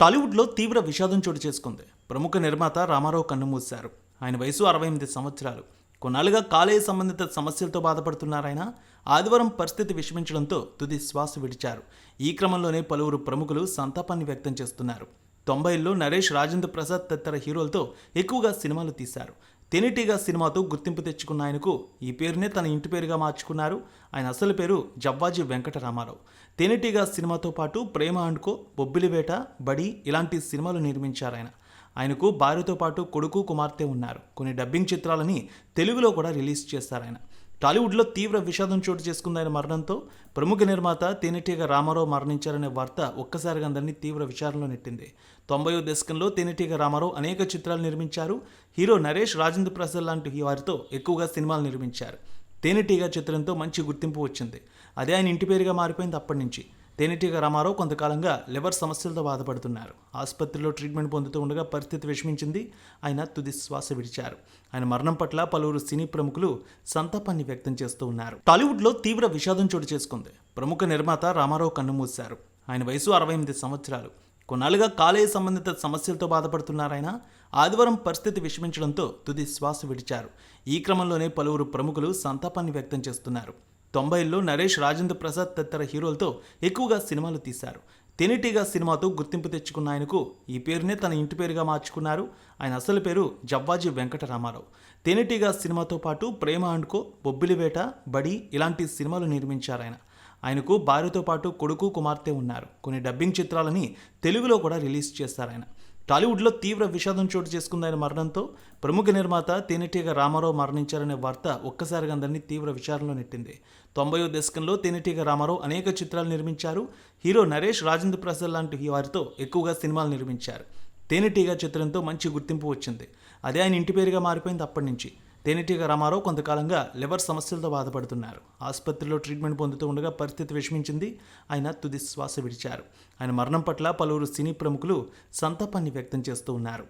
టాలీవుడ్లో తీవ్ర విషాదం చోటు చేసుకుంది. ప్రముఖ నిర్మాత రామారావు కన్నుమూశారు. ఆయన వయసు అరవై ఎనిమిది సంవత్సరాలు. కొన్నాళ్ళుగా కాలేయ సంబంధిత సమస్యలతో బాధపడుతున్నారాయన ఆదివారం పరిస్థితి విషమించడంతో తుది శ్వాస విడిచారు. ఈ క్రమంలోనే పలువురు ప్రముఖులు సంతాపాన్ని వ్యక్తం చేస్తున్నారు. తొంభైల్లో నరేష్ రాజేంద్ర ప్రసాద్ తదితర హీరోలతో ఎక్కువగా సినిమాలు తీశారు. తెనిటీగా సినిమాతో గుర్తింపు తెచ్చుకున్న ఆయనకు ఈ పేరునే తన ఇంటి పేరుగా మార్చుకున్నారు. ఆయన అసలు పేరు జవ్వాజీ వెంకటరామారావు. తేనెటీగా సినిమాతో పాటు ప్రేమ అండుకో బొబ్బిలివేట బడి ఇలాంటి సినిమాలు నిర్మించారు ఆయన. ఆయనకు భార్యతో పాటు కొడుకు కుమార్తె ఉన్నారు. కొన్ని డబ్బింగ్ చిత్రాలని తెలుగులో కూడా రిలీజ్ చేశారు ఆయన. టాలీవుడ్లో తీవ్ర విషాదం చోటు చేసుకుంది ఆయన మరణంతో ప్రముఖ నిర్మాత తేనెటీగ రామారావు మరణించారనే వార్త ఒక్కసారిగా అందరినీ తీవ్ర విచారంలో నెట్టింది. తొంభయో దశకంలో తేనెటీగ రామారావు అనేక చిత్రాలు నిర్మించారు. హీరో నరేష్ రాజేంద్ర ప్రసాద్ లాంటి వారితో ఎక్కువగా సినిమాలు నిర్మించారు. తేనెటీగ చిత్రంతో మంచి గుర్తింపు వచ్చింది. అదే ఆయన ఇంటి పేరుగా మారిపోయింది అప్పటి నుంచి. తేనెటీగ రామారావు కొంతకాలంగా లివర్ సమస్యలతో బాధపడుతున్నారు. ఆసుపత్రిలో ట్రీట్మెంట్ పొందుతూ ఉండగా పరిస్థితి విషమించింది. ఆయన తుది శ్వాస విడిచారు. ఆయన మరణం పట్ల పలువురు సినీ ప్రముఖులు సంతాపాన్ని వ్యక్తం చేస్తూ ఉన్నారు. టాలీవుడ్లో తీవ్ర విషాదం చోటు చేసుకుంది. ప్రముఖ నిర్మాత రామారావు కన్నుమూశారు ఆయన వయసు అరవై ఎనిమిది సంవత్సరాలు. కొన్నాళ్ళుగా కాలేయ సంబంధిత సమస్యలతో బాధపడుతున్నారాయన ఆదివారం పరిస్థితి విషమించడంతో తుది శ్వాస విడిచారు. ఈ క్రమంలోనే పలువురు ప్రముఖులు సంతాపాన్ని వ్యక్తం చేస్తున్నారు. తొంభైల్లో నరేష్ రాజేంద్ర ప్రసాద్ తదితర హీరోలతో ఎక్కువగా సినిమాలు తీశారు. తేనెటీగ సినిమాతో గుర్తింపు తెచ్చుకున్న ఆయనకు ఈ పేరునే తన ఇంటి పేరుగా మార్చుకున్నారు. ఆయన అసలు పేరు జవ్వాజీ వెంకటరామారావు. తేనెటీగ సినిమాతో పాటు ప్రేమ అండుకో బొబ్బిలివేట బడి ఇలాంటి సినిమాలు నిర్మించారు ఆయన. ఆయనకు భార్యతో పాటు కొడుకు కుమార్తె ఉన్నారు. కొన్ని డబ్బింగ్ చిత్రాలని తెలుగులో కూడా రిలీజ్ చేశారు ఆయన. టాలీవుడ్లో తీవ్ర విషాదం చోటు చేసుకుంది ఆయన మరణంతో ప్రముఖ నిర్మాత తేనెటీగ రామారావు మరణించారనే వార్త ఒక్కసారిగా అందరినీ తీవ్ర విచారంలో నెట్టింది. తొంభైవ దశకంలో తేనెటీగ రామారావు అనేక చిత్రాలు నిర్మించారు. హీరో నరేష్ రాజేంద్ర ప్రసాద్ లాంటి వారితో ఎక్కువగా సినిమాలు నిర్మించారు. తేనెటీగ చిత్రంతో మంచి గుర్తింపు వచ్చింది. అదే ఆయన ఇంటి పేరుగా మారిపోయింది అప్పటి నుంచి. తేనెటీగ రామారావు కొంతకాలంగా లివర్ సమస్యలతో బాధపడుతున్నారు. ఆసుపత్రిలో ట్రీట్మెంట్ పొందుతూ ఉండగా పరిస్థితి విషమించింది. ఆయన తుది శ్వాస విడిచారు. ఆయన మరణం పట్ల పలువురు సినీ ప్రముఖులు సంతాపాన్ని వ్యక్తం చేస్తూ ఉన్నారు.